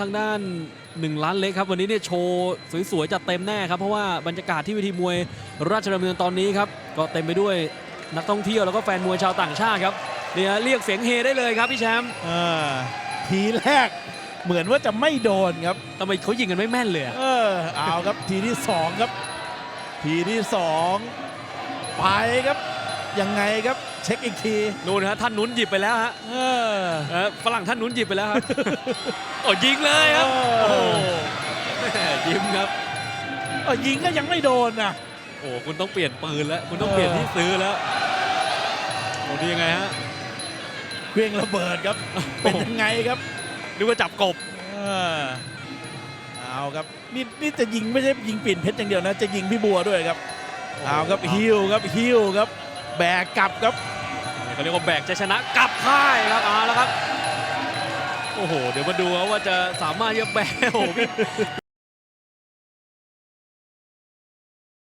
ทางด้าน 1 ล้านเล็กครับ วันนี้เนี่ยโชว์สวยๆจัดเต็มแน่ครับ เพราะว่าบรรยากาศที่เวทีมวยราชดำเนินตอนนี้ครับ ก็เต็มไปด้วยนักท่องเที่ยวแล้วก็แฟนมวยชาวต่างชาติครับเนี่ยเรียกเสียงเฮได้เลยครับพี่แชมป์เออทีแรกเหมือนว่าจะไม่โดนครับทำไมเขายิงกันไม่แม่นเลยอะเออเอาครับทีที่สองครับ ทีที่สองไปครับ ยังไงครับเช็คอีกทีนู่นฮะท่านนุ้นหยิบไปแล้วฮะเออเออฝรั่งท่านนุ้นหยิบไปแล้วครับโอ้ยิงเลยครับเอโอ้อแหม่ยิ้มครับ เออยิงก็ยังไม่โดนนะโอ้คุณต้องเปลี่ยนปืนแล้ว คุณต้องเปลี่ยนที่ซื้อแล้วโอ้นี่ยังไงฮะ เครื่องระเบิดครับ เป็นยังไงครับนึกว่าจับกบ เออเอาครับนี่นี่จะยิงไม่ใช่ยิงปิ่นเพชรอย่างเดียวนะ จะยิงพี่บัวด้วยครับเอาครับฮิวครับฮิวครับ แบกกลับครับเขาเรียกว่าแบกจะชนะกลับค่ายครับเอาแล้วครับ โอ้โห เดี๋ยวมาดูว่าจะสามารถจะแบกโอ้โห